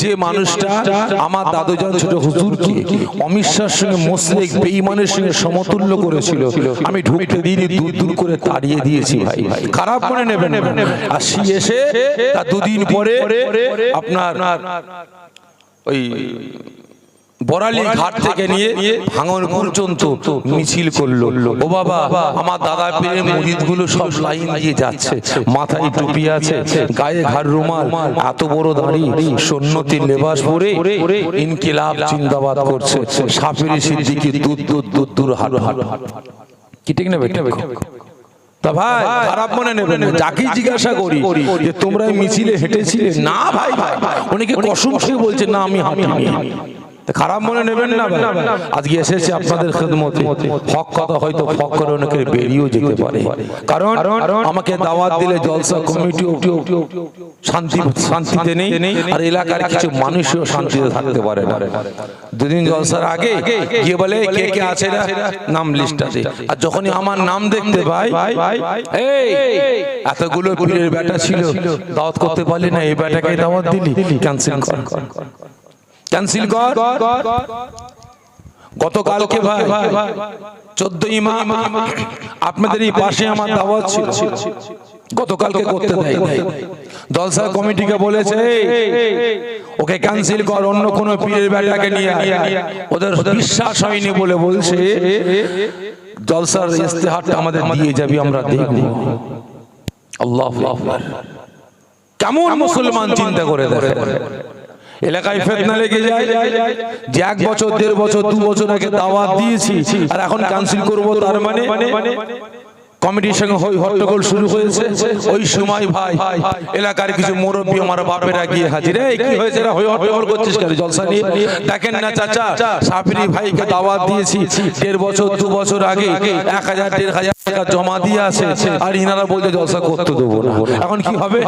যে মানুষটা আমার হুজুরকে সঙ্গে মুসলিক বেঈমানের সঙ্গে সমতুল্য করেছিল, আমি ঢুকতে দূর দূর করে তাড়িয়ে দিয়েছি ভাই খারাপ মনে নেবেন। আর এসে দুদিন পরে আপনার ওই বরালি ঘাট থেকে নিয়ে ভাঙন পর্যন্ত মিছিল করল ও বাবা আমার দাদা পীরের মুরিদগুলো সব লাইন দিয়ে যাচ্ছে মাথায় টুপি আছে গায়ে ঘাড় রুমাল এত বড় দাড়ি সন্ন্যতির লেবাস পরে ইনকিলাব জিন্দাবাদ করছে সাফিরি সিদ্দিকি দূর দূর দূর দূর হাট হাট কি ঠিক না বেটা তা ভাই খারাপ মনে নেবেন না যাকে জিজ্ঞাসা করি যে তোমরা মিছিলে হেঁটেছিলে না ভাই ভাই অনেকে কসম খেয়ে বলছে না আমি হাঁটিনি খারাপ মনে নেবেন না আজকে এসেছে আপনাদের খেদমতে। হক কথা হয়তো ফক করে বেরিয়েও যেতে পারে। কারণ আমাকে দাওয়াত দিলে জলসা কমিটিও শান্তি শান্তিতে নেই। আর এলাকার কিছু মানুষও শান্তিতে থাকতে পারে না। দুদিন জলসার আগে গিয়ে বলে কে কে আছে নাম লিস্টটাতে আর যখনই আমার নাম দেখতে পাই এই এতগুলো পীরের বেটা ছিল। দাওয়াত করতে পারলি না এই বেটাকে দাওয়াত দিলি। ক্যান্সেল কর। ক্যান্সেল কর গতকালকে ভাই চোদ্দ ইমাম আপনাদের এই পাশে আমার দাওয়াত ছিল। গতকালকে করতে দেয় জলসা কমিটিকে বলেছে ওকে ক্যান্সেল কর অন্য কোন পীরের বেটাকে নিয়ে আয়। ওদের বিশ্বাস হয়নি বলে বলছে জলসার ইস্তেহারটা আমাদের দিয়ে যাবি আমরা দেখব। আল্লাহ আকবার। কেমন মুসলমান চিন্তা করে দেখে এলাকায় ফেতনা লেগে যায় যে এক বছর, দেড় বছর, দু বছর আগে দাওয়াত দিয়েছি, আর এখন ক্যান্সেল করব তার মানে কমিটির সঙ্গে হই হট্টগোল শুরু হয়েছে। ওই সময় ভাই, এলাকার কিছু মুরব্বী আমার বাপেরা গিয়ে হাজির। কি হয়েছে? হই হট্টগোল করছিস কেন? জলসা নিয়ে দেখেন না চাচা, সাফিরি ভাইকে দাওয়াত দিয়েছি। দেড় বছর, দু বছর আগে এক হাজার, দেড় হাজার টাকা জমা দিয়ে আছে আর ইনারা বলছে, জলসা করতে দেবো এখন কি হবে?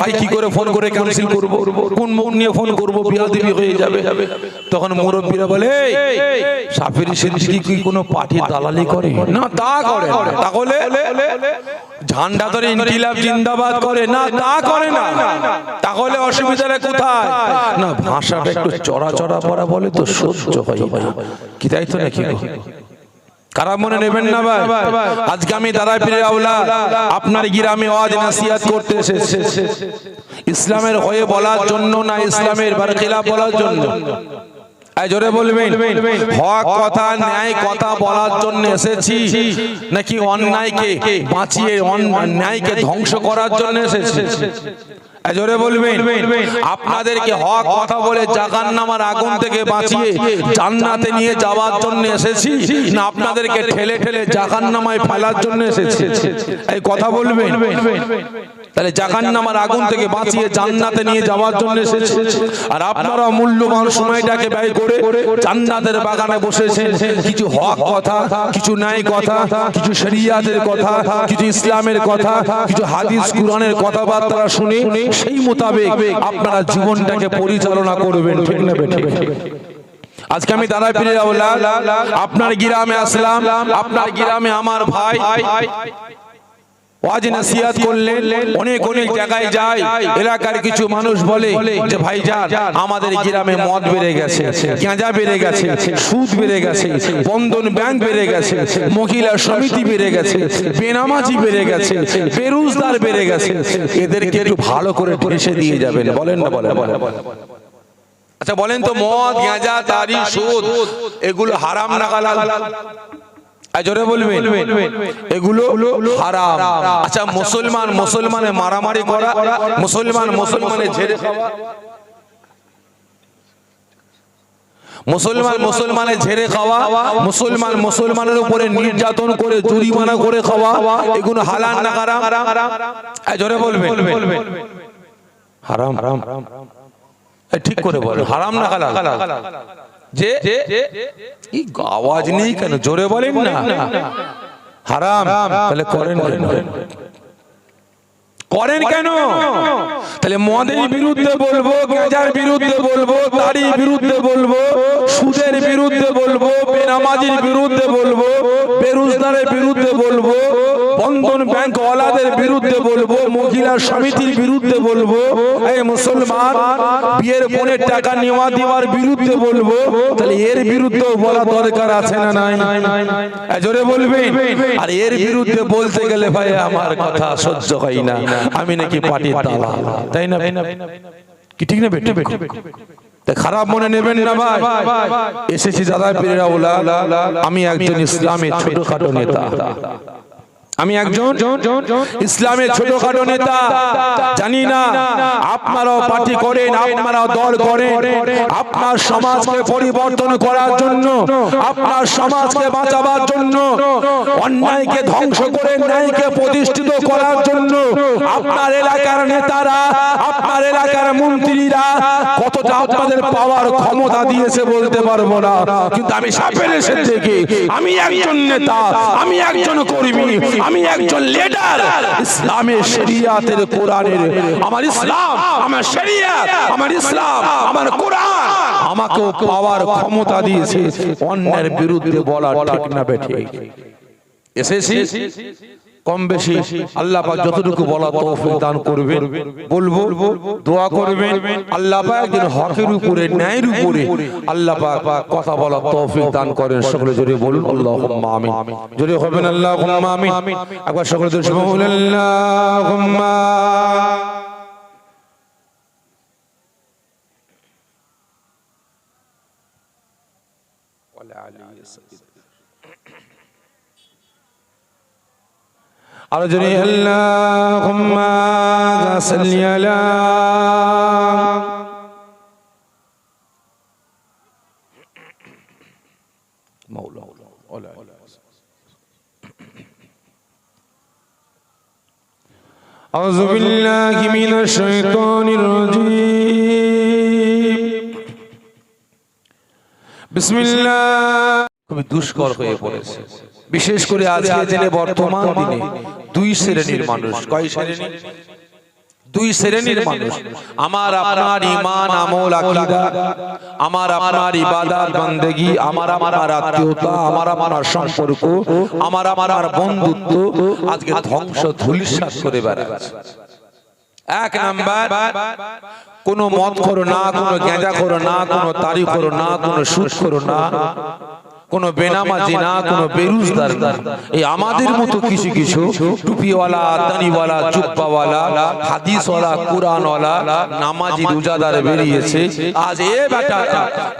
ভাই কি করে ফোন করে ক্যান্সেল করব? কোন মুখ নিয়ে ফোন করব? বিয়াদিবি হয়ে যাবে। তখন মুরব্বীরা বলে সাফিরি সিদ্দিকী কি কোনো পার্টি দালালি করে? না, তা করে। তাহলে? ঝান্ডা ধরে ইনকিলাব জিন্দাবাদ করে। না, তা করে না। তাহলে অসুবিধাটা কোথায়? না, ভাষাটা একটু চড়া চড়া পড়া বলে তো সহ্য হয় কি তাই তো নাকি খারাপ মনে নেবেন না ভাই? আজকে আমি দাদা পীরের আওলা আপনার গ্রামে ওয়াজ নাসিহাত করতে এসেছে। ইসলামের হয়ে বলার জন্য না ইসলামের বারখিলাফ বলার জন্য? জোরে বলবেন হক কথা ন্যায় কথা বলার জন্য এসেছি? নাকি অন্যায়কে বাঁচিয়ে অন্যায়কে ধ্বংস করার জন্য এসেছি? জোরে বলবেন। আপনাদেরকে হক কথা বলে জাহান্নামার আগুন থেকে বাঁচিয়ে জান্নাতে নিয়ে যাওয়ার জন্য এসেছি না আপনাদেরকে ঠেলে ঠেলে জাহান্নামায় ফেলার জন্য এসেছি? এই কথা বলবেন। তাহলে জাহান্নামার আগুন থেকে বাঁচিয়ে জান্নাতে নিয়ে যাওয়ার জন্য এসেছি। আর আপনারা মূল্যবান সময়টাকে ব্যয় করে জান্নাতের বাগানে বসেছেন কিছু হক কথা কিছু ন্যায় কথা কিছু শরিয়াতের কথা কিছু ইসলামের কথা কিছু হাদিস কুরআনের কথাবার্তা শুনে সেই মোতাবেক আপনারা জীবনটাকে পরিচালনা করবেন ঠিক না আজকে আমি দাদা আওলাদ আপনার গ্রামে আসলাম আপনার গ্রামে আমার ভাই। ওয়াজ নসিহত করলেন অনেক অনেক জায়গায় যায়। এলাকার কিছু মানুষ বলে যে ভাইজান আমাদের গ্রামে মদ বেড়ে গেছে, গাঁজা বেড়ে গেছে, সুদ বেড়ে গেছে, বন্ধন ব্যাংক বেড়ে গেছে, মহিলা সমিতি বেড়ে গেছে, বেনামাজি বেড়ে গেছে, বেরোজগার বেড়ে গেছে। এদেরকে একটু ভালো করে ঠেসে দিয়ে যাবেন। বলেন না, বলেন আচ্ছা বলেন তো, মদ, গাঁজা তারি সুদ, এগুলো হারাম না জোরে বলবেন? এগুলো হারাম। আচ্ছা মুসলমান মুসলমানে মারামারি করা মুসলমান মুসলমানে ঝেড়ে খাওয়া। মুসলমান মুসলমানে ঝেড়ে খাওয়া মুসলমান মুসলমানের উপরে নির্যাতন করে জরিমানা করে খাওয়া এগুলো হালাল না হারাম? আর জোরে বলবেন। হারাম। হারাম। ঠিক করে বল। হারাম না হালাল। যে এই আওয়াজ নেই কেন? জোরে বলেন না। হারাম। তাহলে করেন কেন? করেন কেন তাহলে মদের বিরুদ্ধে বলব গাঁজার বিরুদ্ধে বলব দাড়ির বিরুদ্ধে বলব সুদের বিরুদ্ধে বলব বেনামাজির বিরুদ্ধে বলব বেরোজগারের বিরুদ্ধে বলব বন্ধন ব্যাংক ওয়ালাদের বিরুদ্ধে বলব মহিলা সমিতির বিরুদ্ধে বলব এই মুসলমান বিয়ের বোনের টাকা নেওয়া দেওয়ার বিরুদ্ধে বলব তাহলে এর বিরুদ্ধেও বলা দরকার আছে না নাই জোরে বলবেন আর এর বিরুদ্ধে বলতে গেলে ভাই আমার কথা সহ্য হয় না আমি নাকি পার্টির দালাল। তাই না? কি ঠিক না বেটে? বেটে খারাপ মনে নেবেন না ভাই। এসেছি দাদা পীরেরা আমি একজন ইসলামের ছোটখাটো নেতা। আমি একজন ইসলামের ছোটখাটো নেতা জানি না আপনারাও পার্টি করেন আপনারাও দল করেন। আপনার সমাজকে পরিবর্তন করার জন্য আপনার সমাজকে বাঁচাবার জন্য অন্যায়কে ধ্বংস করে ন্যায়কে প্রতিষ্ঠিত করার জন্য আপনার এলাকার নেতারা আপনার এলাকার মন্ত্রীরা কতটা আপনাদের পাওয়ার ক্ষমতা দিয়েছে বলতে পারব না। কিন্তু আমি সাপের এসে থেকে আমি একজন নেতা আমি একজন কর্মী। আমি একজন লিডার ইসলামের শরিয়াতের কোরআনের আমার ইসলাম আমার শরিয়াত আমার ইসলাম আমার কোরআন। আমাকে পাওয়ার ক্ষমতা দিয়েছে। অন্যের বিরুদ্ধে বলা ঠিক না বেঠিক। এসেছি? কম বেশি আল্লাহ পাক যতটুকু বলা তৌফিক দান করবেন বলব দোয়া করবেন আল্লাহ পাক একদিন হকের উপরে ন্যায়ের উপরে আল্লাহ পাক কথা বলা তৌফিক দান করেন সকলে জোরে বলুন আল্লাহুম্মা আমিন। জোরে হবেন আল্লাহুম্মা আমিন। একবার সকলে জোরে বলুন আল্লাহুম্মা আরো জোরে আল্লাহুম্মা সাল্লি আলা মাওলা ওলা أعوذ بالله من الشيطان الرجيم بسم الله খুবই দুষ্কর হয়ে পড়েছে বিশেষ করে আজকের দিনে, বর্তমান দিনে দুই শ্রেণির মানুষ। কয় শ্রেণি? দুই শ্রেণির মানুষ। আমার আপনার ইমান আমল, আকীদা, আমার আপনার ইবাদত, বান্দেগি, আমার আমার আত্মীয়তা, আমার আমার সম্পর্ক, আমার আমার বন্ধুত্ব আজকে ধ্বংস, ধূলিসাৎ করে বেড়াচ্ছে। এক নাম্বার, কোনো মত করো না, কোন গেঁজা করো না, কোন তারি করো না, কোন সুদ করো না কোন বেনামাজি না কোন বেরুজদার এই আমাদের মতো কিছু কিছু টুপিওয়ালা দানিওয়ালা চুপ্পাওয়ালা হাদিসওয়ালা কোরআনওয়ালা নামাজি রোজাদার বেরিয়েছে আজ এ বেটা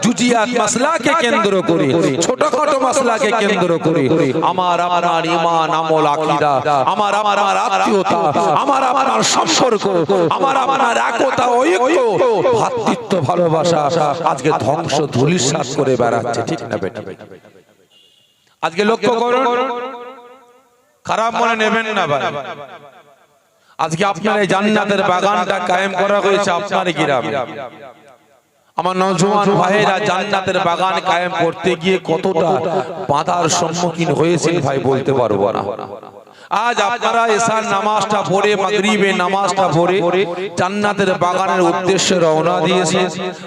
জুজিয়াত মাসলাকে কেন্দ্র করে ছোটখাটো মাসলাকে কেন্দ্র করে আমার আপনার ইমান আমল আকীদা আমার আমার আত্মীয়তা আমার আমার সম্পর্ক আমার আমার একতা ঐক্য ভালোবাসা আজকে ধ্বংস ধূলিসাৎ করে বেড়াচ্ছে ঠিক না বেটা আজকে লক্ষ্য করুন। খারাপ মনে নেবেন না ভাই। আজকে আপনার এই জান্নাতের বাগানটা কায়েম করা হয়েছে আপনার গ্রামে। আমার নজওয়ান ভাইরা জান্নাতের বাগান কায়েম করতে গিয়ে কতটা বাধার সম্মুখীন হয়েছে ভাই বলতে পারব না। আজ আপনারা এসার নামাজটা পড়ে মাগরিবের নামাজটা পড়ে জান্নাতের বাগানের উদ্দেশ্যে রওনা দিয়েছে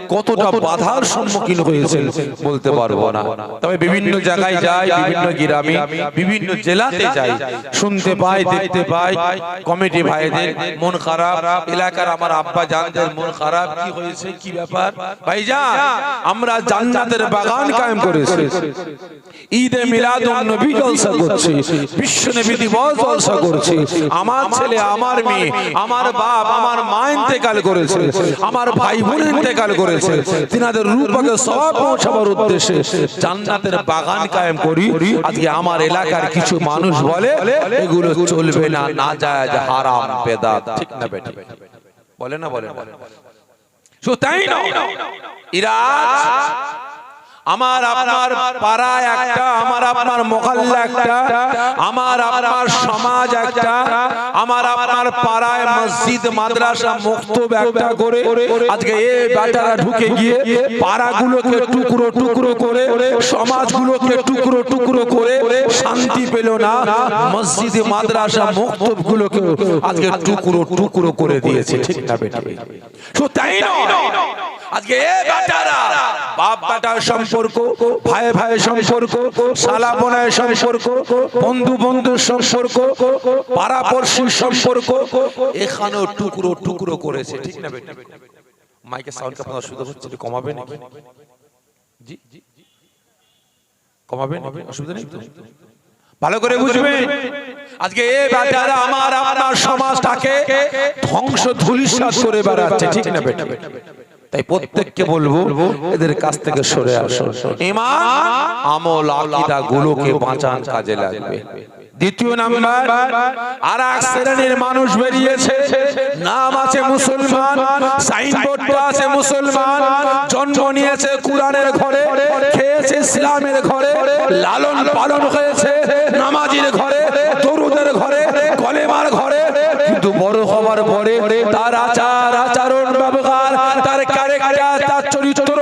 কতটা বাধার সম্মুখীন হয়েছেন বলতে পারব না। তবে বিভিন্ন জায়গায় যাই বিভিন্ন গ্রামে বিভিন্ন জেলাতে যাই শুনতে পাই দেখতে পাই কমিটি ভাইদের মন খারাপ এলাকার আমার আব্বা জানদের মন খারাপ কি হয়েছে কি ব্যাপার? ভাইজান আমরা জান্নাতের বাগান কায়েম করেছি। ঈদে মিলাদুন নবী জলসা করছি। বিশ্ব নবী দিবস জলসা করছি। আমার ছেলে, আমার মেয়ে, আমার বাপ, আমার মা ইন্তেকাল করেছে। আমার ভাই বোন ইন্তেকাল করেছে। তিনাদের রূপকে সব পৌঁছাবার উদ্দেশ্যে জান্নাতের বাগান কায়েম করি। আজকে আমার এলাকার কিছু মানুষ বলে, এগুলো চলবে না না যায় হারাম বেদাত ঠিক না বেটি? বলে না বলে না? শুধু তাই না ইরাজ আমার আপনার পাড়ায় একটা আমার আপনার মোকাল্লা একটা আমার আপনার সমাজ একটা আমার আপনার পাড়ায় মসজিদ মাদ্রাসা মুক্তব একটা করে আজকে এই বেটারা ঢুকে গিয়ে পাড়াগুলোকে টুকরো টুকরো করে সমাজগুলোকে টুকরো টুকরো করে শান্তি পেল না মসজিদ মাদ্রাসা মুক্তব গুলোকে আজকে টুকরো টুকরো করে দিয়েছে ঠিক না বেটা। শুধু তাই নয় আজকে এ বেটারা বাপ বেটার সম্পর্ক ভাই ভাই সম্পর্ক শালা বোনের সম্পর্ক বন্ধু বন্ধুর সম্পর্ক পাড়াপড়শির সম্পর্ক এখানেও টুকরো টুকরো করেছে ঠিক না বেটা? মাইকের সাউন্ড আপনার অসুবিধা হচ্ছে কমাবে নাকি? জি জি কমাবে অসুবিধা নেই তো? ভালো করে বুঝবে আজকে এ বেটারা আমার আপনার সমাজটাকে ধ্বংস ধুলিসাৎ করে বেড়াচ্ছে ঠিক না বেটা? তাই প্রত্যেককে বলব, এদের কাছ থেকে সরে আসো। ইমান, আমল, আকীদা গুলোকে বাঁচান, কাজে লাগবে। দ্বিতীয় নাম্বার আর এক শ্রেণির মানুষ বেরিয়েছে। নাম আছে মুসলমান, সাইনবোর্ড আছে মুসলমান। জন্ম নিয়েছে কোরআনের ঘরে, খেয়েছে ইসলামের ঘরে, লালন পালন হয়েছে নামাজির ঘরে, দরুদের ঘরে, কলেমার ঘরে। কিন্তু বড় হবার পরে তার আচার আচরণ ব্যবহার তার ক্যারেক্টার তার চরিত্র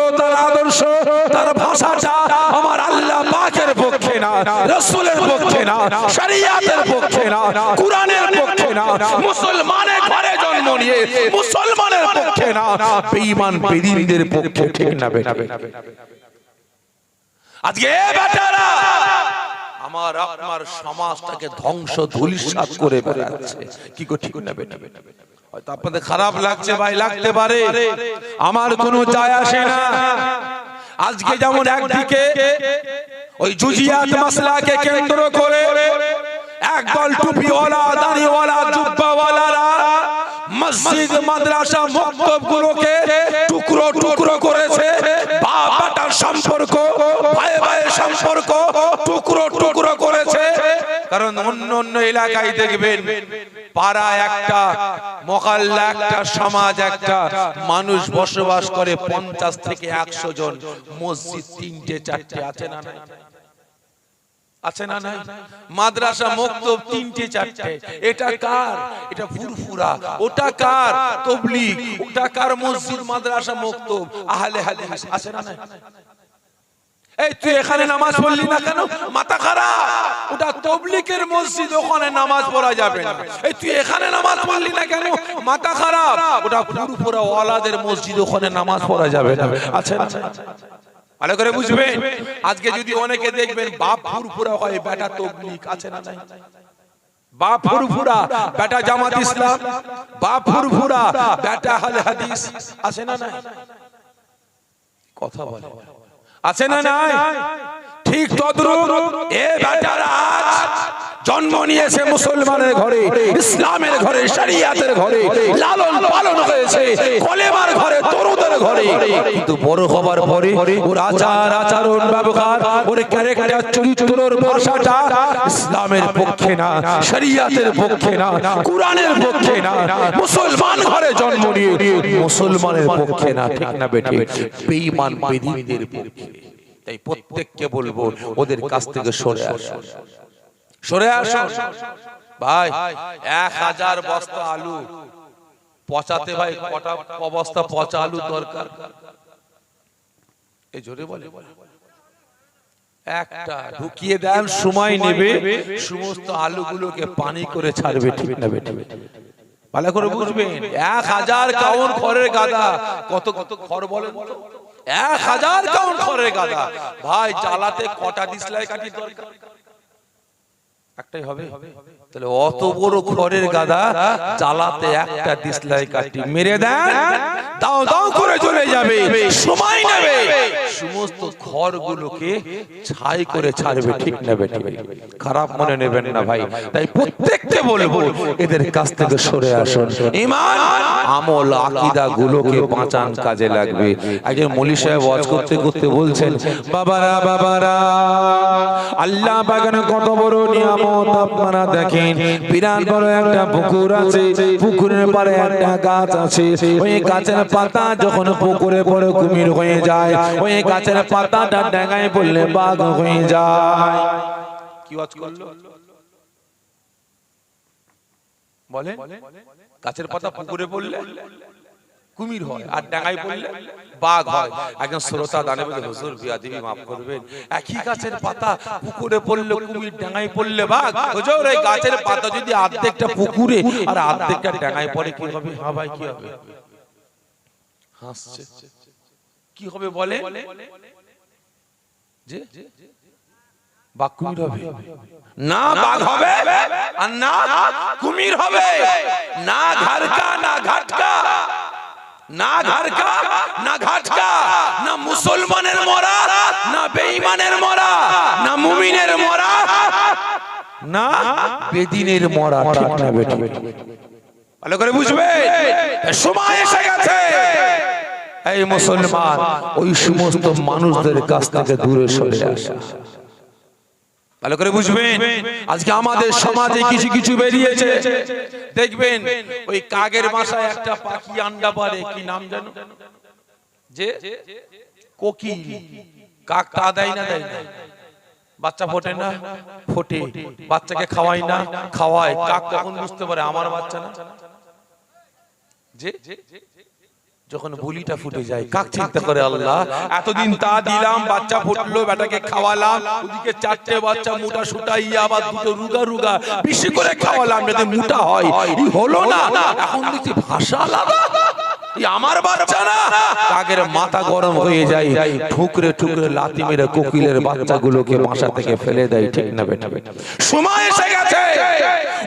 তার ভাষাটা আমার আল্লাহ পাকের পক্ষে না, রসুলের পক্ষে না, শরিয়াতের পক্ষে না, কোরআনের পক্ষে না, মুসলমানের ঘরে জন্ম নিয়ে মুসলমানের পক্ষে না, বেঈমান বেদিনদের পক্ষে ঠিক না বেটা। আজকে বেটারা আমার আপনার সমাজটাকে ধ্বংস ধূলিসাৎ করে বেড়াচ্ছে। কি কো ঠিক না বেটা? হয়তো আপনাদের খারাপ লাগছে ভাই, লাগতে পারে। আমার কোনো যায় আসে না। আজকে যেমন একদিকে ওই জুজিয়াত মাসলাকে কেন্দ্র করে একদল টুপিওয়ালা, দাড়িওয়ালা, জুব্বাওয়ালারা মসজিদ, মাদ্রাসা মক্তব গুলোকে টুকরো টুকরো করেছে। বাবাটার সম্পর্ক ভাই ভাই সম্পর্ক টুকরো টুকরো করেছে। কারণ অন্য অন্য এলাকায় দেখবেন পাড়া একটা মকাল্লা একটা, সমাজ একটা, মানুষ বসবাস করে পঞ্চাশ থেকে একশো জন, মসজিদ তিনটে, চারটে, আছে না আছে না মাদ্রাসা মুক্তব তিনটে, চারটে। এটা কার? এটা ফুরফুরা। ওটা কার তবলিগ? ওটা কার মসজিদ? মাদ্রাসা মুক্তব আহলে আছে না এই তুই এখানে নামাজ পড়লি না কেন? মাথা খারাপ। ওটা তবলিকের মসজিদ ওখানে নামাজ পড়া যাবে না। এই তুই এখানে নামাজ পড়লি না কেন? মাথা খারাপ। ওটা ফুরফুরা ওয়ালাদের মসজিদ ওখানে নামাজ পড়া যাবে না। আছে না ভালো করে বুঝবেন আজকে যদি অনেকে দেখবেন বাপ ফুরফুরা হয় বেটা তবলিক আছে না নাই? বাপ ফুরফুরা বেটা জামাত ইসলাম? বাপ ফুরফুরা বেটা আহলে হাদিস আছে না নাই? কথা বলে। আছে না নাই? ঠিক তদ্রুপ এ বেটার আজ জন্ম নিয়েছে মুসলমানের ঘরে, ইসলামের ঘরে, শরিয়াতের ঘরে, লালন পালন হয়েছে, কলেমার ঘরে তরুদের ঘরে। কিন্তু বড় হবার পরে ওর আচার, আচরণ, ব্যবহার, ওর ক্যারেক্টার চরিত্রর ভাষাটা ইসলামের পক্ষে না, শরিয়াতের পক্ষে না, কোরআনের পক্ষে না, মুসলমান ঘরে জন্ম নিয়ে মুসলমানের পক্ষে না, ঠিক না বেঠে? বেঈমান বেদিনদের পক্ষে। তাই প্রত্যেককে বলব, ওদের কাছ থেকে সরে আসো। সরে আসো। ভাই, এক হাজার বস্তা আলু। পচাতে ভাই কটা পচা আলু দরকার। এই জোরে বলে। একটা ঢুকিয়ে দেন, সময় নেবে। সমস্ত আলুগুলোকে পানি করে ছাড়বে, ঠিক না বেটা? ভালো করে বুঝবেন, এক হাজার কাউন খড়ের গাদা। কত কত খড় বলেন? এক হাজার কাউন খড়ের গাদা। ভাই, জ্বালাতে কটা ডিসলাই কাটি দরকার? একটাই হবে। তাহলে অত বড় খড়ের গাদা একটা ডিসলাই কাটি মেরে দেন। দাও দাও করে চলে যাবে। সময় নেবে। সমস্ত খড়গুলোকে ছাই করে ছাড়বে ঠিক নেবে খারাপ মনে নেবেন না ভাই। তাই প্রত্যেককে বলব এদের কাছ থেকে সরে আসুন। ইমান আমল আকীদা গুলোকে বাঁচান কাজে লাগবে। একজন মলি সাহেব ওয়াজ করতে করতে বলছেন বাবারা বাবারা আল্লাহ বাগানে কত বড় নিয়ামত আপনারা দেখেন বিরাট বড় একটা পুকুর আছে। পুকুরের পারে একটা গাছ আছে। ওই গাছের পাতা যখন পুকুরে পড়ে কুমির হয়ে যায়, ওই গাছের পাতাটা ডেঙায় পড়লে বাঘ হয়ে যায়। কি আজ করল? বলে গাছের পাতা পুকুরে পড়লে? কুমির হয়। আর ডাঙায় পড়লে বাঘ হয়। একজন শ্রোতা দানে বলে হুজুর বিয়াদিবি মাফ করবেন একই গাছের পাতা পুকুরে পড়লে কুমির ডাঙায় পড়লে বাঘ। হুজুর এই গাছের পাতা যদি অর্ধেকটা পুকুরে আর অর্ধেকটা ডাঙায় পড়ে কি হবে হ্যাঁ ভাই কি হবে? হাসছে। কি হবে বলে? যে? বাঘ কুমির হবে। না বাঘ হবে। আর না কুমির হবে। না ঘাড়কা না ঘাটকা। না ঘাড়কা, না ঘাটকা, না মুসলমানের মরা, না বেঈমানের মরা, না মুমিনের মরা, না বেদিনের মরা, ঠিক না বেটা। ভালো করে বুঝবে? সময় এসে গেছে। এই মুসলমান, ওই সমস্ত মানুষদের কাছ থেকে দূরে সরে আসা ভালো করে বুঝবেন? আজকে আমাদের সমাজে কিছু কিছু বেরিয়েছে। দেখবেন ওই কাগের বাসায় একটা পাখি আন্ডা পারে কি নাম জানো যে কোকিল। কাকটা দেয় না দেয়? না বাচ্চা ফোটে না? ফোটে। বাচ্চাকে খাওয়াই না? খাওয়ায়। কাক তখন বুঝতে পারে? আমার বাচ্চা না। যে? যখন বুলিটা ফুটে যায় কাক চিন্তা করে আল্লাহ? এতদিন তা দিলাম বাচ্চা ফুটলো বেটাকে খাওয়ালাম ওদিকে চারটে বাচ্চা মোটা সুটাইয়া আবার দুটো রুগা রুগা। বেশি করে খাওয়ালাম যাতে মোটা হয়। হলো না। এখন দেখছি ভাষা আলাদা। আমার বাচ্চা না। কাকের মাথা গরম হয়ে যায় ঠুকরে ঠুকরে লাতি মেরে কোকিলের বাচ্চাগুলোকে বাসা থেকে ফেলে দেয় ঠিক না বেটা? সময় এসে গেছে।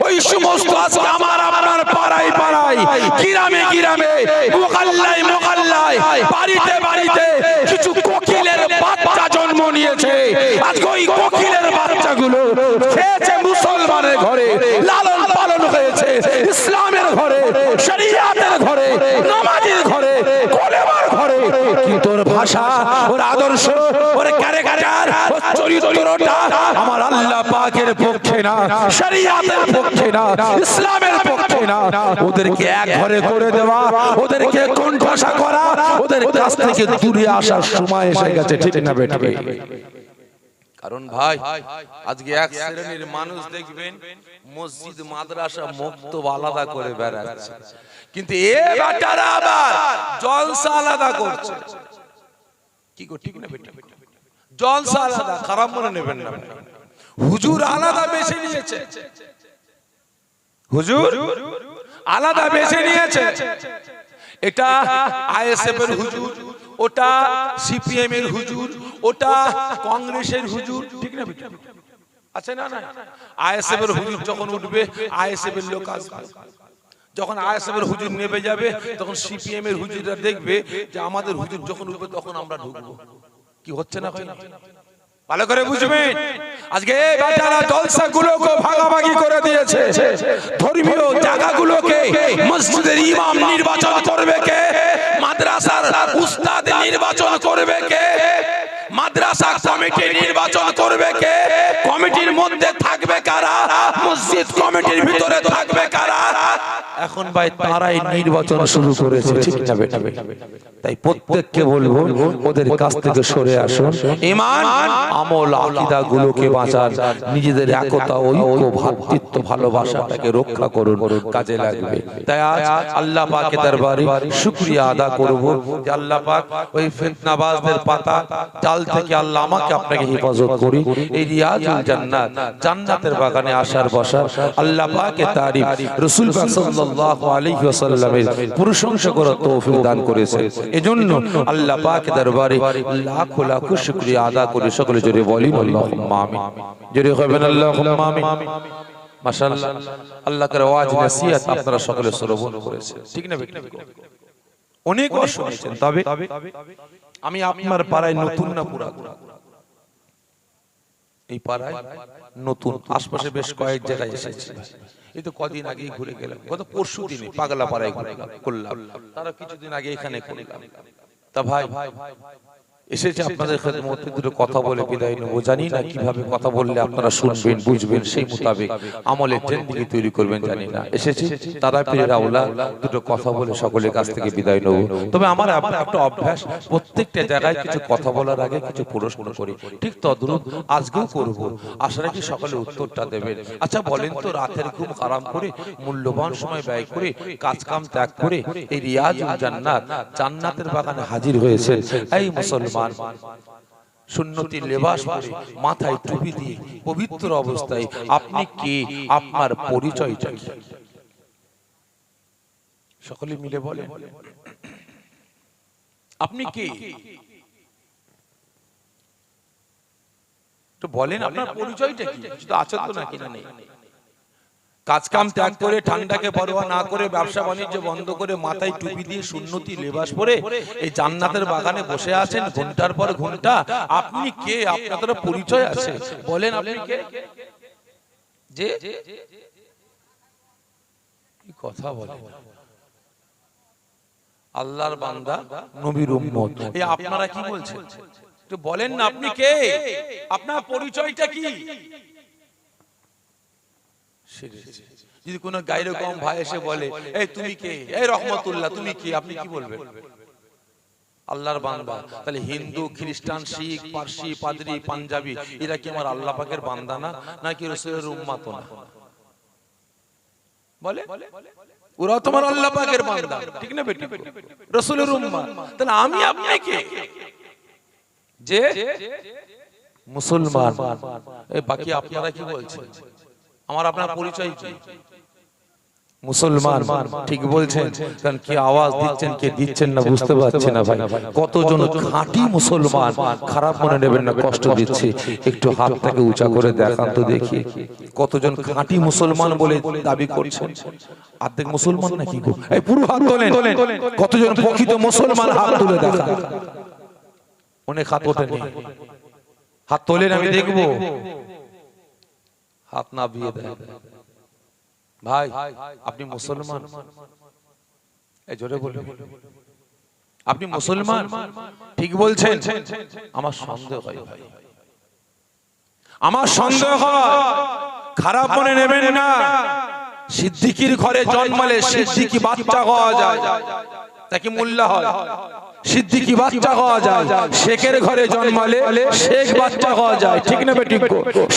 ওই সমস্ত আজকে আমার আপনার পাড়ায় পাড়ায়, গ্রামে গ্রামে, মোকাল্লায় মোকাল্লায়, বাড়িতে বাড়িতে কিছু কোকিলের বাচ্চা জন্ম নিয়েছে। আজকে ওই কোকিলের বাচ্চাগুলো খেয়েছে মুসলমানের ঘরে, লালন পালন হয়েছে, ইসলামের ঘরে, শরিয়াতের ঘরে, নামাজের ঘরে কোলেমার ঘরে কিন্তু ওর ভাষা, ওর আদর্শ, ওর ক্যারেক্টার ওর চরিত্রটা আমার আল্লাহ পাকের পক্ষে না, শরিয়াতের পক্ষে না, ইসলামের পক্ষে না। ওদেরকে এক ঘরে করে দেওয়া, ওদেরকে কোণঠাসা করা, ওদের কাছ থেকে দূরে আসার সময় এসে গেছে, ঠিক না বেটবে কারণ ভাই, আজকে এক শ্রেণির মানুষ দেখবেন, মসজিদ, মাদ্রাসা মুক্ত আলাদা করে বেড়াচ্ছে। কিন্তু এ বেটারা আবার জলসা আলাদা করছে। কি গো, ঠিক না বেটা? জলসা আলাদা, খারাপ মনে নেবেন না হুজুর আলাদা বেছে নিয়েছে। হুজুর আলাদা বেছে নিয়েছে। এটা আইএসএফ এর হুজুর, ওটা সিপিএম এর হুজুর, ওটা কংগ্রেসের হুজুর, ঠিক না, বেটা? আছে না না। আইএসএফ এর হুজুর যখন উঠবে আইএসএফ এর লোক আসবে। যখন আইএসএফ এর হুজুর নেমে যাবে তখন সিপিএম এর হুজুররা দেখবে যে আমাদের হুজুর যখন উঠবে তখন আমরা ঢুকবো। কি হচ্ছে না হয় না? ভালো করে বুঝবেন? আজকে বেচারা জলসা গুলোকে ভাগাভাগি করে দিয়েছে। ধর্মীয় জায়গাগুলোকে মসজিদের ইমাম নির্বাচন করবে কে? মাদ্রাসার উস্তাদ নির্বাচন করবে কে? মাদ্রাসা কমিটি নির্বাচন করবে কে? কমিটির মধ্যে থাকবে কারা? মসজিদ কমিটির ভিতরে থাকবে কারা? এখন ভাই তারাই নির্বাচন শুরু করেছে, ঠিক না তাই প্রত্যেককে বলব, ওদের কাছ থেকে সরে আসুন। ইমান, আমল আকীদা গুলোকে বাঁচান। নিজেদের একতা, ঐক্য ভ্রাতৃত্ব ভালোবাসাটাকে রক্ষা করুন, কাজে লাগবে। তাই আজ আল্লাহ পাকের দরবারে শুকরিয়া আদা করব যে আল্লাহ পাক ওই ফিতনাবাজদের পাতা, জাল থেকে আল্লাহ আমাকে আপনাকে হেফাজত করি। এই রিয়াজুল জান্নাত, জান্নাতের বাগানে আসার বসার আল্লাহ পাকের তারিফ। রাসূল পাক সাল্লাল্লাহু আলাইহি ওয়াসাল্লামের প্রশংসা করার তৌফিক দান করেছে এজন্য আল্লাহ পাকের দরবারে লাখ লাখ শুকরিয়া আদা করে সকলে জোরে বলি আল্লাহুম্মা আমিন। জোরে হবেন আল্লাহুম্মা আমিন। মাশাআল্লাহ। আল্লাহ করে ওয়াজ নসিহত আপনারা সকলে শ্রবণ করেছেন। ঠিক না বেটা অনেক শুনেছেন তবে আমি আপনার পাড়ায় নতুন না পুরা এই পাড়ায় নতুন। আশপাশে বেশ কয়েক জায়গায় এসেছি। এই তো কদিন আগেই ঘুরে গেলাম। গত পরশু দিনে পাগলা পাড়ায় ঘুরে করলাম তারা কিছুদিন আগে এখানে করলাম তা ভাই ভাই। এসেছে আপনাদের খেদমতে দুটো কথা বলে বিদায় নেব। জানি না কীভাবে কথা বললে আপনারা শুনবেন বুঝবেন সেই মোতাবেক আমলের ট্রেন্ডিংয়ে তৈরি করবেন জানি না। এসেছে তারা পীরের আওলা দুটো কথা বলে সকলের কাছ থেকে বিদায় নেব। তবে আমার আপনার একটা অভ্যাস প্রত্যেকটা জায়গায় কিছু কথা বলার আগে কিছু প্রশ্ন করি। ঠিক তদ্রুপ আজকেও করব। আশা রাখি সকলে উত্তরটা দেবেন। আচ্ছা বলেন তো রাতের ঘুম আরাম করে মূল্যবান সময় ব্যয় করে কাজ কাম ত্যাগ করে এই রিয়াজ জান্নাত জান্নাতের বাগানে হাজির হয়েছে এই মুসলমান সুন্নতি লেবাস পরে মাথায় টুপি দিয়ে পবিত্র অবস্থায় আপনি কে আপনার পরিচয়টা কি সকলে মিলে বলেন। আপনি কে? তো বলেন আপনার পরিচয়টা কি? শুধু আছেন তো নাকি না নেই? কাজ কাম ত্যাগ করে ঠান্ডাকে পরোয়া না করে ব্যবসা বাণিজ্য বন্ধ করে মাথায় টুপি দিয়ে সুন্নতি লেবাস পরে এই জান্নাতের বাগানে বসে আছেন ঘণ্টার পর ঘণ্টা। আপনি কে? আপনাদের পরিচয় আছে। বলেন আপনি কে? যে? কি কথা বলে? আল্লাহর বান্দা নবীর উম্মত। এই আপনারা কি বলছেন? তো বলেন না আপনি কে? আপনার পরিচয়টা কি। যদি কোনো গাইরে কম ভাই এসে বলে এই তুমি কে? এই রহমতুল্লাহ তুমি কি? আপনি কি বলবেন? আল্লাহর বান্দা। তাহলে হিন্দু খ্রিস্টান শিখ পার্সি পাদরি পাঞ্জাবি এরা কি আমার আল্লাহ পাকের বান্দা না? নাকি রসুলের উম্মাত না? বলে? ওরা তোমার আল্লাহ পাকের বান্দা। ঠিক না বেটি? রসুলের উম্মাত তাহলে আমি আপনি কে? যে? মুসলমান। এই বাকি আপনারা কি বলছেন? আমার আপনার পরিচয় কি? মুসলমান ঠিক বলছেন কারণ কি আওয়াজ দিচ্ছেন কে দিচ্ছেন না বুঝতে পারছি না ভাই। কতজন খাঁটি মুসলমান খারাপ মনে নেবেন না কষ্ট দিচ্ছে। একটু হাতটাকে উঁচা করে দেখান তো দেখি। কতজন খাঁটি মুসলমান বলে দাবি করছেন? অর্ধেক মুসলমান নাকি গো? এই পুরো হাত তোলেন। কতজন প্রকৃত মুসলমান হাত তুলে দেখান? অনেক হাত ওঠেনি। হাত তোলেন। আমি দেখব। হাত না বিয়ে দেয়। ভাই, আপনি মুসলমান? এই জোরে বলে আপনি মুসলমান? ঠিক বলছেন। আমার সন্দেহ হয়। ভাই আমার সন্দেহ খারাপ মনে নেবেন না। সিদ্দিকির ঘরে জন্মালে সিদ্দিকি বাচ্চা হওয়া যায়। তাকে মূল্য হয়? সিদ্দিকি বাচ্চা হওয়া যায়। শেখের ঘরে জন্মালে শেখ বাচ্চা হওয়া যায়। ঠিক না বেঠিক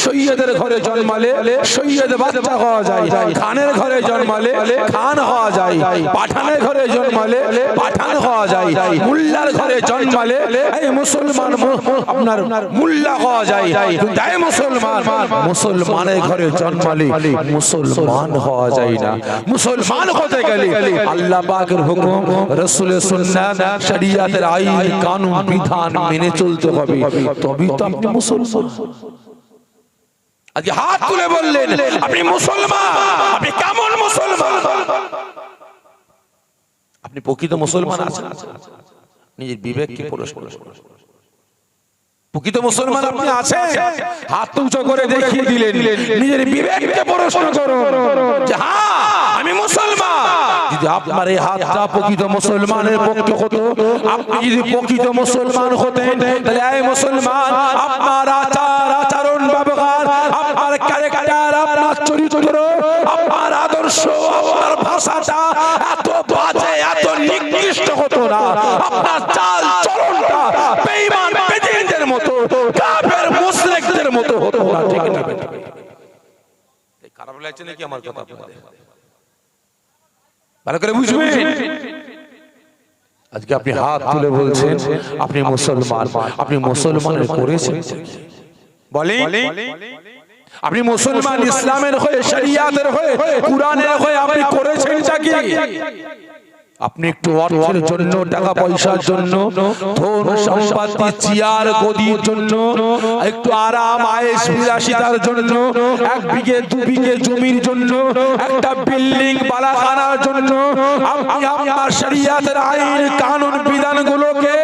সৈয়দের ঘরে জন্মালে সৈয়দ বাচ্চা হওয়া যায়। খানের ঘরে জন্মালে খান হওয়া যায়। পাঠানের ঘরে জন্মালে পাঠান হওয়া যায়। মুল্লার ঘরে জন্মালে এই মুসলমান আপনার মুল্লা হওয়া যায়। তাই মুসলমান। মুসলমানের ঘরে জন্মালে মুসলমান হওয়া যায় না। মুসলমান হতে গেলে আল্লাহ পাকের হুকুম রসুলের সুন্নাত শরিয়াতের আইন, কানুন, বিধান মেনে চলতে হবে। তবেই তো আপনি মুসলমান। আজকে হাত তুলে বললেন, আপনি মুসলমান, আপনি কেমন মুসলমান? আপনি প্রকৃত মুসলমান আছেন। নিজের বিবেককে প্রশ্ন। প্রকৃত মুসলমান আপনি আছেন? হাত উঁচু করে দেখিয়ে দিলেন। নিজের বিবেককে প্রশ্ন করুন। হ্যাঁ আমি মুসলমান। যদি আপনার এই হাতটা প্রকৃত মুসলমানের পক্ষে হতো আপনি যদি প্রকৃত মুসলমান হতেন তাহলে এই মুসলমান আপনার আচার আচরণ ব্যবহার আপনার ক্যারেক্টার আপনার চরিত্র আপনার আদর্শ আপনার ভাষাটা এত বাজে এত নিকৃষ্ট হতো না। আপনার চাল চলনটা বেঈমান মতো কাফের মুশরিকদের মতো হতো না ঠিক না এই খারাপ লাগছে নাকি আমার কথা আপনাদের? ভালো করে বুঝবেন? আজকে আপনি হাত তুলে বলছেন আপনি মুসলমান আপনি মুসলমানের করেছেন। বলেন। আপনি মুসলমান ইসলামের হয়ে শরিয়াতের হয়ে কোরআনের হয়ে আপনি করেছেন কি? আপনি একটু অর্থের জন্য, টাকা পয়সার জন্য, ধন সম্পত্তি, চেয়ার, গদির জন্য, একটু আরাম আয়েস বিলাসিতার জন্য, এক বিঘে, দু বিঘে জমির জন্য, একটা বিল্ডিং, বালাখানার জন্য, আপনি আপনার শরিয়াতের আইন, কানুন, বিধানগুলোকে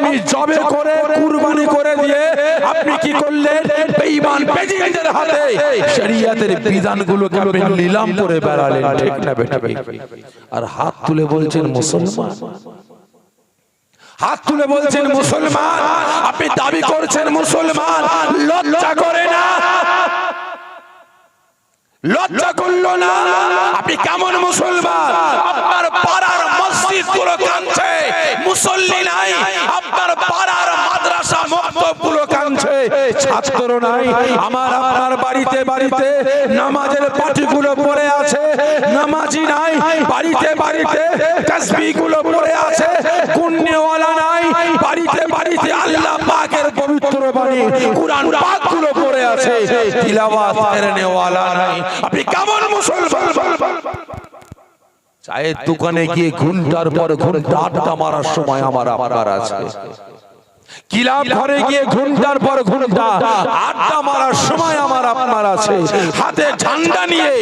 আপনি জবে করে কুরবানি করে দিয়ে আপনি কি করলেন? বেঈমান বেজিনদের হাতে শরিয়াতের বিধানগুলোকে আপনি নিলাম করে বেড়ালেন ঠিক না বেটা আর হাত তুলে বলছেন মুসলমান? হাত তুলে বলছেন মুসলমান? আপনি দাবি করছেন মুসলমান? লজ্জা করে না? লজ্জা করল না? আপনি কেমন মুসলমান? আপনার পাড়ার মসজিদগুলো কাঁদছে। মুসল্লি নাই, আপনার পাড়ার মাদ্রাসা মক্তবগুলো কাঁদছে। ছাত্র নাই, আমার বাড়িতে বাড়িতে নামাজের পাটিগুলো পড়ে আছে। নামাজি নাই, বাড়িতে বাড়িতে তাসবিহগুলো পড়ে আছে। পুণ্যওয়ালা নাই, বাড়িতে বাড়িতে আল্লাহ পবিত্র বাণী কুরআন পাকগুলো পড়ে আছে তিলাওয়াত করনেওয়ালা নাই। আপনি কেমন মুসলমান? চায়ের দোকানে গিয়ে ঘণ্টার পর ঘণ্টা আড্ডা মারার সময় আমার আপনার আছে। কিলাব ঘরে গিয়ে ঘণ্টার পর ঘণ্টা আড্ডা মারার সময় আমার আপনার আছে। হাতে ঝান্ডা নিয়ে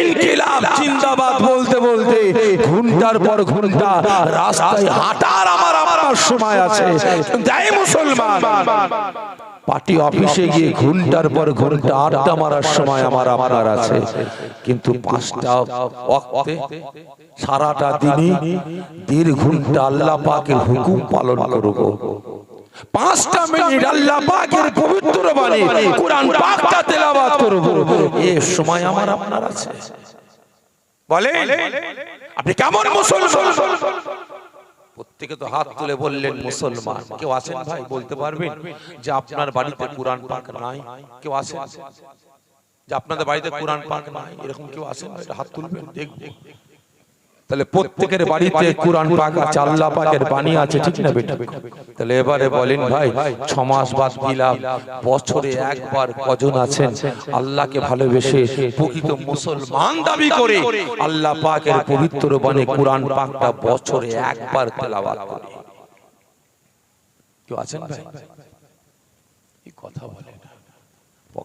ইনকিলাব জিন্দাবাদ বলতে বলতে ঘণ্টার পর ঘণ্টা রাস্তায় হাঁটার আমার আপনার সময় আছে। দেয় মুসলমান। পার্টি অফিসে গিয়ে ঘণ্টার পর ঘণ্টা আড্ডা মারার সময় আমার আপনার আছে। কিন্তু পাঁচটা ওয়াক্তে সারাটা দিনে দেড় ঘণ্টা আল্লাহ পাকের হুকুম পালন করব। পাঁচটা মিনিট আল্লাহ পাকের পবিত্র বাণী কোরআন পাকটা তেলাওয়াত করব। এ সময় আমার আপনার আছে। বলে আপনি কেমন মুসলমান? প্রত্যেকে তো হাত তুলে বললেন মুসলমান। কেউ আছেন ভাই? বলতে পারবেন যে আপনার বাড়িতে কোরআন পাক নাই? কেউ আছেন? যে আপনাদের বাড়িতে কোরআন পাক নাই? এরকম কেউ আছেন হাত তুলবেন দেখবেন। তাহলে প্রত্যেকের বাড়িতে কোরআন পাক আছে আল্লাহ পাকের বাণী আছে ঠিক না বেটা? তাহলে এবারে বলেন ভাই ছ মাস বাদ দিলাম বছরে একবার কজন আছেন? আল্লাহকে ভালোবেসে প্রকৃত মুসলমান দাবি করে আল্লাহ পাকের পবিত্র বাণী কোরআন পাকটা বছরে একবার তেলাওয়াত করে। কেউ আছেন ভাই? এই কথা বলে।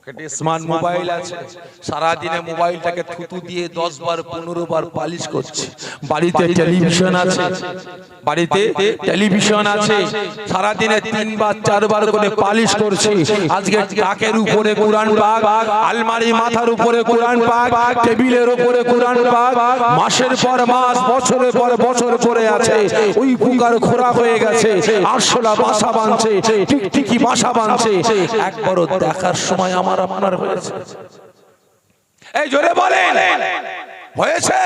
পকেটে স্মার্ট মোবাইল আছে। সারা দিনে মোবাইলটাকে থুতু দিয়ে দশ বার পনেরো বার পালিশ করছে। বাড়িতে টেলিভিশন আছে। বাড়িতে টেলিভিশন আছে। সারা দিনে তিনবার চারবার করে পালিশ করছে। আজকে টাকের উপরে কোরআন পাক আলমারি মাথার উপরে কোরআন পাক টেবিলের উপরে কোরআন পাক মাসের পর মাস বছরের পর বছর পরে আছে। ওই পুকার খোরা হয়ে গেছে। আরশোলা বাসা বাঁধছে। টিকটিকি বাসা বাঁধছে। একবারও দেখার সময় আমার আপনার হয়েছে। এই জোরে বলেন। হয়েছে?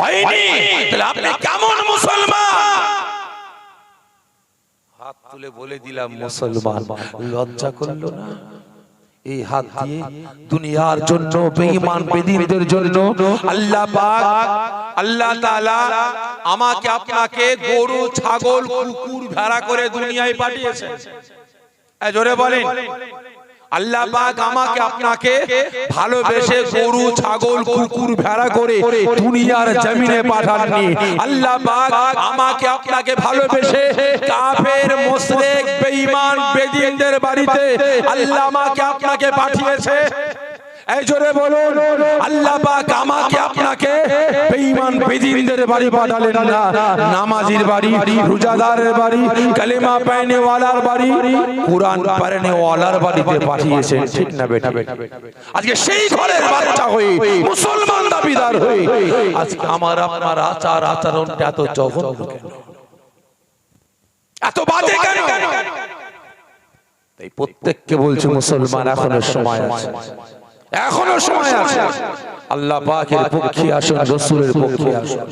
হয়নি? তাহলে আপনি কেমন মুসলমান? হাত তুলে বলে দিলাম, মুসলমান, লজ্জা করল না? এই হাত দিয়ে দুনিয়ার জন্য, বেঈমান বেদিনদের জন্য আল্লাহ পাক, আল্লাহ তাআলা আমাকে আপনাকে গরু, ছাগল, কুকুর ভেড়া করে দুনিয়ায় পাঠিয়েছেন। জোরে বলেন। আল্লাহ পাক আমাকে আপনাকে ভালোবেসে গরু ছাগল কুকুর ভেড়া করে দুনিয়ার জমিনে পাঠাননি। আল্লাহ পাক আমাকে আপনাকে ভালোবেসে কাফের মুশরিক বেঈমান বেদিনদের বাড়িতে আল্লাহ আমাকে আপনাকে পাঠিয়েছে। এই বলুন, আল্লাহ পাক আমাকে আপনাকে বেঈমান বেদিনদের বাড়ি না। নামাজির বাড়ি, রোজাদারের বাড়ি, কালেমা ওয়ালার বাড়ি, কোরআন পায়নে ওয়ালার বাড়িতে পাঠিয়েছেন, ঠিক না বেটা আজকে সেই ঘরের বাচ্চা মুসলমান দাবিদার আজকে আমার, আপনার আচার আচরণটা এত জঘন্য কেন? এত বাজে কেন? তাই প্রত্যেককে বলছে, মুসলমান এখনও সময় আছে। এখনও সময় আছে। আল্লাহ পাকের পক্ষে আসুন রসুলের পক্ষে আসুন।